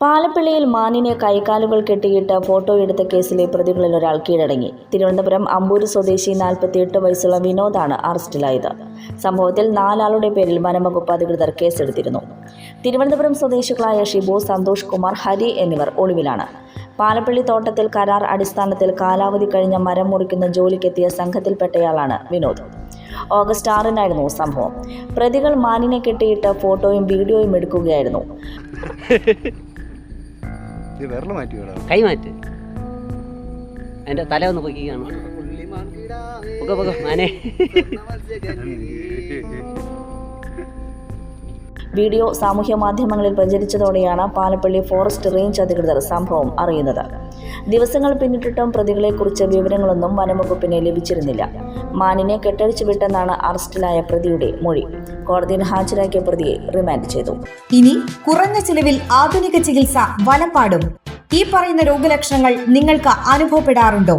പാലപ്പിള്ളിയിൽ മാനിനെ കൈകാലുകൾ കെട്ടിയിട്ട് ഫോട്ടോ എടുത്ത കേസിലെ പ്രതികളിൽ ഒരാൾ കീഴടങ്ങി. തിരുവനന്തപുരം അമ്പൂര് സ്വദേശി നാൽപ്പത്തിയെട്ട് വയസ്സുള്ള വിനോദാണ് അറസ്റ്റിലായത്. സംഭവത്തിൽ നാലാളുടെ പേരിൽ വനംവകുപ്പ് അധികൃതർ കേസെടുത്തിരുന്നു. തിരുവനന്തപുരം സ്വദേശികളായ ഷിബു സന്തോഷ് കുമാർ ഹരി എന്നിവർ ഒളിവിലാണ്. പാലപ്പള്ളി തോട്ടത്തിൽ കരാർ അടിസ്ഥാനത്തിൽ കാലാവധി കഴിഞ്ഞ മരം മുറിക്കുന്ന ജോലിക്കെത്തിയ സംഘത്തിൽപ്പെട്ടയാളാണ് വിനോദ്. ഓഗസ്റ്റ് ആറിനായിരുന്നു സംഭവം. പ്രതികൾ മാനിനെ കെട്ടിയിട്ട് ഫോട്ടോയും വീഡിയോയും എടുക്കുകയായിരുന്നു. വിരൽ മാറ്റി കൈ മാറ്റ്. തല ഒന്ന് പൊക്കിക്കാണ്? പൊക്ക പൊക്കെ മാനെ. വീഡിയോ സാമൂഹ്യ മാധ്യമങ്ങളിൽ പ്രചരിച്ചതോടെയാണ് പാലപ്പള്ളി ഫോറസ്റ്റ് റേഞ്ച് അധികൃതർ സംഭവം അറിയുന്നത്. ദിവസങ്ങൾ പിന്നിട്ടിട്ടും പ്രതികളെക്കുറിച്ച് വിവരങ്ങളൊന്നും വനംവകുപ്പിന് ലഭിച്ചിരുന്നില്ല. മാനിനെ കെട്ടഴിച്ചു വിട്ടെന്നാണ് അറസ്റ്റിലായ പ്രതിയുടെ മൊഴി. കോടതിയിൽ ഹാജരാക്കിയ പ്രതിയെ റിമാൻഡ് ചെയ്തു. ഇനി കുറഞ്ഞ ചിലവിൽ ആധുനിക ചികിത്സ വനപ്പാടും ഈ പറയുന്ന രോഗലക്ഷണങ്ങൾ നിങ്ങൾക്ക് അനുഭവപ്പെടാറുണ്ടോ?